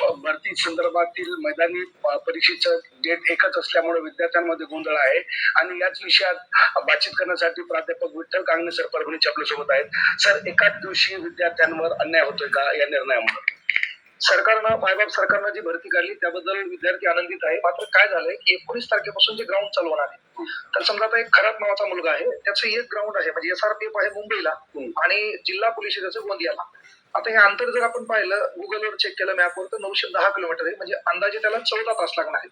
भरती संदर्भातील मैदानी परीक्षेचं डेट एकच असल्यामुळे विद्यार्थ्यांमध्ये गोंधळ आहे. आणि याच विषयात बातचीत करण्यासाठी प्राध्यापक विठ्ठल कांगणे सर परभणीचे आपल्यासोबत आहेत. सर एकाच दिवशी विद्यार्थ्यांवर अन्याय होतोय का या निर्णयामुळे? सरकारनं मायबाप सरकारनं जी भरती काढली त्याबद्दल विद्यार्थी आनंदित आहे. मात्र काय झालंय की एकोणीस तारखेपासून जे ग्राउंड चालू होणार आहे तर समजा आता एक खराब नावाचा मुलगा आहे. त्याचं एक ग्राउंड आहे. म्हणजे एस आर पी एफ आहे मुंबईला आणि जिल्हा पोलीस त्याचं गोंदियाला. आता हे अंतर जर आपण पाहिलं गुगलवर चेक केलं मॅपवर तर नऊशे दहा किलोमीटर आहे. म्हणजे अंदाजे त्याला चौदा तास लागणार आहे.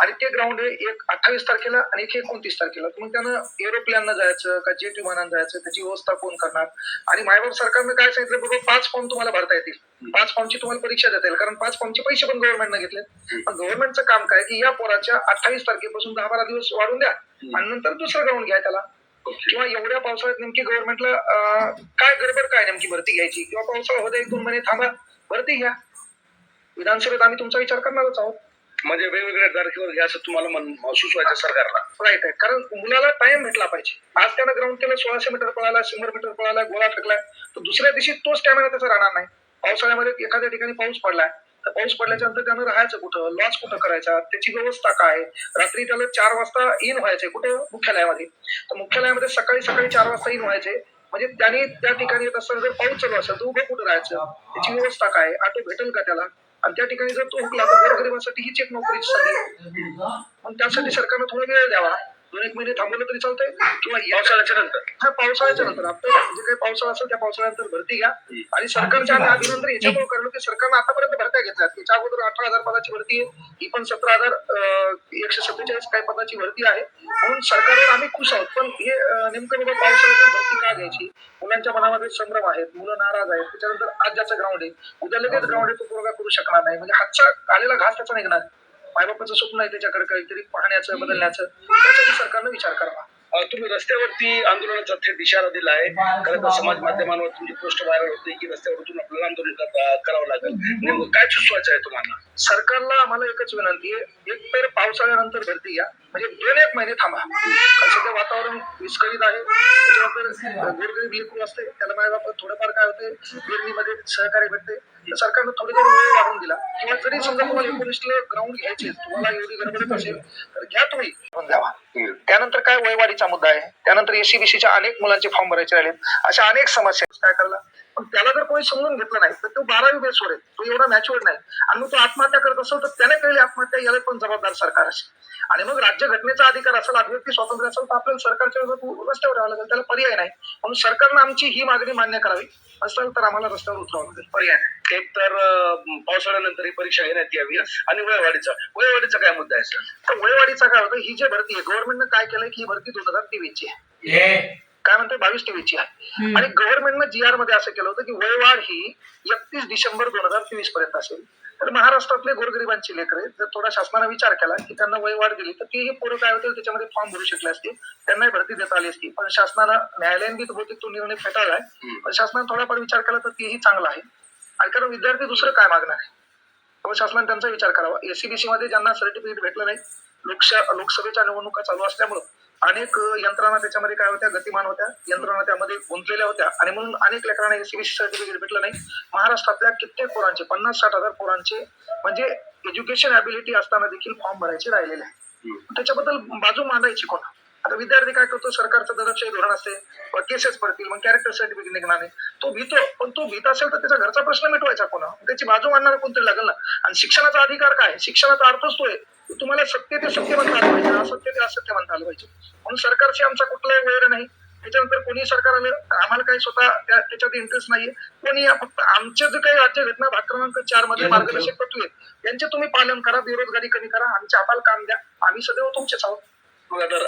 आणि ते ग्राउंड आहे एक अठ्ठावीस तारखेला आणि एक एकोणतीस तारखेला. तर मग त्यानं एरोप्लेननं जायचं का जेट विमानानं जायचं त्याची व्यवस्था कोण करणार? आणि मायबाप सरकारनं काय सांगितलं बाबा पाच फॉर्म तुम्हाला भरता येतील. पाच फॉर्मची तुम्हाला परीक्षा देता येईल. कारण पाच फॉर्मचे पैसे पण गव्हर्नमेंटनं घेतले पण गव्हर्नमेंटचं काम काय की या पोराच्या अठ्ठावीस तारखेपासून दहा बारा दिवस वाढून द्या. आणि नंतर दुसरं ग्राउंड घ्या त्याला. किंवा एवढ्या पावसाळ्यात नेमकी गव्हर्नमेंटला काय गडबड काय नेमकी भरती घ्यायची? किंवा पावसाळा होता एक दोन महिने थांबा भरती घ्या. विधानसभेत आम्ही तुमचा विचार करणारच आहोत. म्हणजे वेगवेगळ्या तारखेवर घ्या असं तुम्हाला सुचवायचं सरकारला. राईट आहे. कारण मुलाला टाइम भेटला पाहिजे. आज त्यानं ग्राउंड केलं सोळाशे मीटर पळाला शंभर मीटर पळाला गोळा फेकलाय तर दुसऱ्या दिवशी तो स्टॅमिना त्याचा राहणार नाही. पावसाळ्यामध्ये एखाद्या ठिकाणी पाऊस पडलाय. पाऊस पडल्याच्या नंतर त्यानं राहायचं कुठं? लॉज कुठं करायचा? त्याची व्यवस्था काय? रात्री त्याला चार वाजता इन व्हायचंय कुठं? मुख्यालयामध्ये. तर मुख्यालयामध्ये सकाळी सकाळी चार वाजता इन व्हायचे. म्हणजे त्याने त्या ठिकाणी येत असताना जर पाऊस चालू असेल तर उभं कुठं राहायचं? त्याची व्यवस्था काय? ऑटो भेटेल का त्याला? आणि त्या ठिकाणी जर तो हुकला तर गोरगरिबासाठी हीच एक नोकरीची संधी. मग त्यासाठी सरकारनं थोडा वेळ द्यावा. दोन एक महिने थांबवलं तरी चालतंय. किंवा पावसाळ्याच्या नंतर. हा पावसाळ्याच्या नंतर. आता जे काही पावसाळा असेल त्या पावसाळ्यानंतर भरती घ्या. आणि सरकारच्या अभिनंदन याच्यामुळे करलो की सरकारनं आतापर्यंत भरत्या घेतल्या त्याच्या अगोदर अठरा हजार पदाची भरती आहे. ही पण सतरा हजार एकशे सत्तेचाळीस काही पदाची भरती आहे. म्हणून सरकारवर आम्ही खुश आहोत. पण हे नेमकं बाबा पावसाळ्यात भरती का घ्यायची? मुलांच्या मनामध्ये संभ्रम आहेत. मुलं नाराज आहेत. त्याच्यानंतर आज ज्याचं ग्राउंड आहे उद्या लगेच ग्राउंड आहे तो पोरगा करू शकणार नाही. म्हणजे हातचा आलेला घास त्याचा निघणार मायबापाचं स्वप्न आहे त्याच्याकडे काहीतरी पाहण्याचं बदलण्याचं. त्यासाठी सरकारनं विचार करावा. तुम्ही रस्त्यावरती आंदोलनाचा थेट इशारा दिला आहे खरं तर समाज माध्यमांवर तुमची पोस्ट व्हायरल होते की रस्त्यावरतून आपल्याला आंदोलन कर- करावं लागेल. नेमकं काय सुचवायचं आहे तुम्हाला? सरकारला आम्हाला एकच विनंती आहे एक तर पावसाळ्यानंतर भरती घ्या म्हणजे दोन एक महिने थांबा. वातावरण विस्कळीत आहे. त्याच्यानंतर गोरगरीब लेकरू असते त्याला माझ्या बाबत थोडंफार काय होते गिरणीमध्ये सहकार्य भेटते. तर सरकारनं थोडी वेळ वाढून दिला. किंवा जरी समजा तुम्हाला एकोणीसला ग्राउंड घ्यायचे तुम्हाला एवढी गडबडत असेल तर घ्या तुम्ही. द्यावा त्यानंतर काय वयवाढीचा मुद्दा आहे? त्यानंतर एसीबीसीच्या अनेक मुलांचे फॉर्म भरायचे राहिलेत. अशा अनेक समस्या आहेत. काय करायला? त्याला जर कोणी समजून घेतलं नाही तर तो बारावी बेसवर आहे. तो एवढा मॅच्युअर नाही. आणि मग तो आत्महत्या करत असेल तर त्याने केलेली आत्महत्या याला पण जबाबदार सरकार असेल. आणि मग राज्यघटनेचा अधिकार असेल अभिव्यक्ती स्वातंत्र्य असेल तर आपल्याला सरकारच्या विरोधात रस्त्यावर राहावं लागेल. त्याला पर्याय नाही. म्हणून सरकारनं आमची ही मागणी मान्य करावी. असेल तर आम्हाला रस्त्यावर उतरावं लागेल. पर्याय नाही. एक तर पावसाळ्यानंतर ही परीक्षा घेण्यात यावी. आणि वयवाढीचा वयवाढीचा काय मुद्दा आहे सर? तर वयवाढीचा काय होतं? ही जी भरती आहे गव्हर्नमेंटनं काय केलंय की ही भरती दोन हजार तेवीसची आहे. काय म्हणते बावीस तेवीसची आहे. आणि गव्हर्नमेंटनं जी आरमध्ये असं केलं होतं की वयवाढ ही एकतीस डिसेंबर दोन हजार तेवीस पर्यंत असेल. तर महाराष्ट्रातले गोरगरिबांची लेकरे जर थोडा शासनाने विचार केला की त्यांना वयवाढ दिली तर तेही पोरं काय होतील? त्याच्यामध्ये फॉर्म भरू शकले असते त्यांनाही भरती देता आली असती. पण शासनानं न्यायालयाने बी बहुतेक तो निर्णय फेटाळलाय पण शासनाने थोडाफार विचार केला तर तेही चांगला आहे. आणि कारण विद्यार्थी दुसरं काय मागणार आहे? त्यामुळे शासनाने त्यांचा विचार करावा. एसीबीसी मध्ये ज्यांना सर्टिफिकेट भेटलं नाही लोकशा लोकसभेच्या निवडणुका चालू असल्यामुळं अनेक यंत्रणा त्याच्यामध्ये काय होत्या? गतिमान होत्या. यंत्रणा त्यामध्ये गुंतलेल्या होत्या. आणि म्हणून अनेक लेकरांना एसीबीसी सर्टिफिकेट भेटलं नाही. महाराष्ट्रातल्या कित्येक पोरांचे पन्नास साठ हजार पोरांचे म्हणजे एज्युकेशन ॲबिलिटी असताना देखील फॉर्म भरायचे राहिलेले आहे त्याच्याबद्दल बाजू मांडायची कोण? आता विद्यार्थी काय करतो? सरकारचं दडपशाही धोरण असते. केसेस पडतील मग कॅरेक्टर सर्टिफिकेट निघणार नाही. तो भीतो पण तो भीत असेल तर त्याच्या घरचा प्रश्न मिटवायचा कोणा त्याची बाजू मांडणार कोणतरी लागेल ना? आणि शिक्षणाचा अधिकार काय? शिक्षणाचा अर्थच तो आहे. तुम्हाला सत्य ते सत्य म्हणता आलं पाहिजे. असत्य ते असत्य म्हणता आलं पाहिजे. म्हणून सरकारशी आमचा कुठलाही वैर नाही. त्याच्यानंतर कोणी सरकार आलं आम्हाला काही स्वतः त्या- त्याच्यात इंटरेस्ट नाहीये. कोणी फक्त आमचे जे काही राज्य घटना भाग क्रमांक चारमध्ये मार्गदर्शक तत्व आहेत. यांचे तुम्ही पालन करा बेरोजगारी कमी करा. आमचे आम्हाला काम द्या. आम्ही सदैव तुमचेच आहोत. मग तर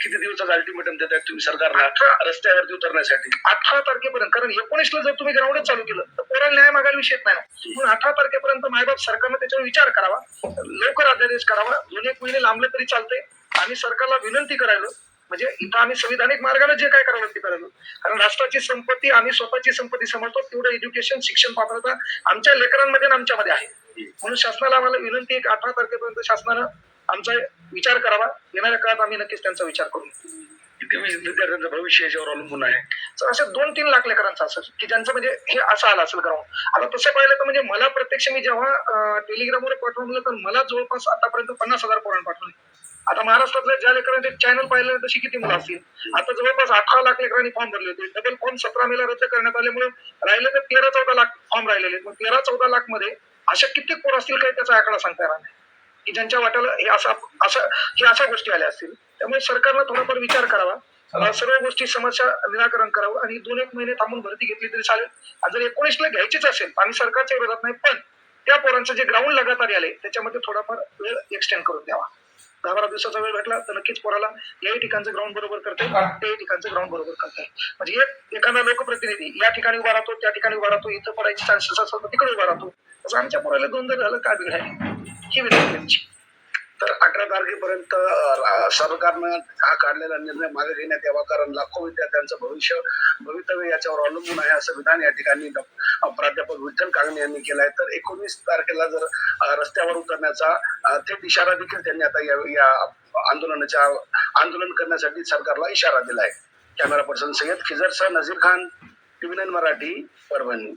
किती दिवसाचा अल्टिमेटम देत आहेत तुम्ही सरकारला. रस्त्यावरती उतरण्यासाठी. अठरा तारखेपर्यंत. कारण एकोणीसला जर तुम्ही ग्राउंडच चालू केलं तर पोराला न्याय मागायला विषय नाही. म्हणून अठरा तारखेपर्यंत मायबाप सरकारनं त्याच्यावर विचार करावा लवकर अध्यादेश करावा. दोन एक महिने लांबले तरी चालते आम्ही सरकारला विनंती करायला. म्हणजे इथं आम्ही संविधानिक मार्गाने जे काय करावं ते करायला कारण राष्ट्राची संपत्ती आम्ही स्वतःची संपत्ती समजतो. तेवढं एज्युकेशन शिक्षण पात्रता आमच्या लेकरांमध्ये आणि आमच्यामध्ये आहे. म्हणून शासनाला आम्हाला विनंती आहे की अठरा तारखेपर्यंत शासनानं आमचा विचार करावा. येणाऱ्या काळात आम्ही नक्कीच त्यांचा विचार करू. किती विद्यार्थ्यांचं भविष्य याच्यावर अवलंबून आहे. तर असे दोन तीन लाख लेकरांचं असेल की ज्यांचं म्हणजे हे असं आलं असेल ग्राउंड आता तसं पाहिलं तर म्हणजे मला प्रत्यक्ष मी जेव्हा टेलिग्रामवर पाठवलं तर मला जवळपास आतापर्यंत पन्नास हजार पोरांना पाठवले. आता महाराष्ट्रातल्या ज्या लेकरांचे चॅनल पाहिलं तशी किती मुलं असतील? आता जवळपास अठरा लाख लेकरांनी फॉर्म भरले होते. डबल फॉर्म सतरा मेला रद्द करण्यात आल्यामुळे राहिले तर तेरा चौदा लाख फॉर्म राहिलेले. मग तेरा चौदा लाखमध्ये अशा कित्येक पोर असतील काही त्याचा आकडा सांगता येणार नाही. की ज्यांच्या वाट्याला हे असा असं हे अशा गोष्टी आल्या असतील. त्यामुळे सरकारनं थोडाफार विचार करावा. सर्व गोष्टी समस्या निराकरण करावं आणि दोन एक महिने थांबून भरती घेतली तरी चालेल. आणि जर एकोणीसला घ्यायचीच असेल आम्ही सरकारच्या विरोधात नाही पण त्या पोरांचं जे ग्राउंड लगातार आले त्याच्यामध्ये थोडाफार वेळ एक्सटेंड करून द्यावा. दहा बारा दिवसाचा वेळ भेटला तर नक्कीच पोराला याही ठिकाणचं ग्राउंड बरोबर करते त्याही ठिकाणचं ग्राउंड बरोबर करते म्हणजे एक एखादा लोकप्रतिनिधी या ठिकाणी उभा राहतो त्या ठिकाणी उभा राहतो इथं पडायचे चान्सेस असतात तिकडे उभा राहतो. तसं आमच्या पोराला दोन जर झालं काय बिघडाय ही विनंती तर अठरा तारखेपर्यंत सरकारनं हा काढलेला निर्णय मागे घेण्यात यावा कारण लाखो विद्यार्थ्यांचं भविष्य भवितव्य याच्यावर अवलंबून आहे असं विधान या ठिकाणी प्राध्यापक विठ्ठल कागणे यांनी केलंय. तर एकोणीस तारखेला जर रस्त्यावर उतरण्याचा थेट इशारा देखील त्यांनी आता या या आंदोलनाच्या आंदोलन करण्यासाठी सरकारला इशारा दिलाय. कॅमेरा पर्सन सय्यद खिजर सह नझीर खान टीव्ही नाईन मराठी परभणी.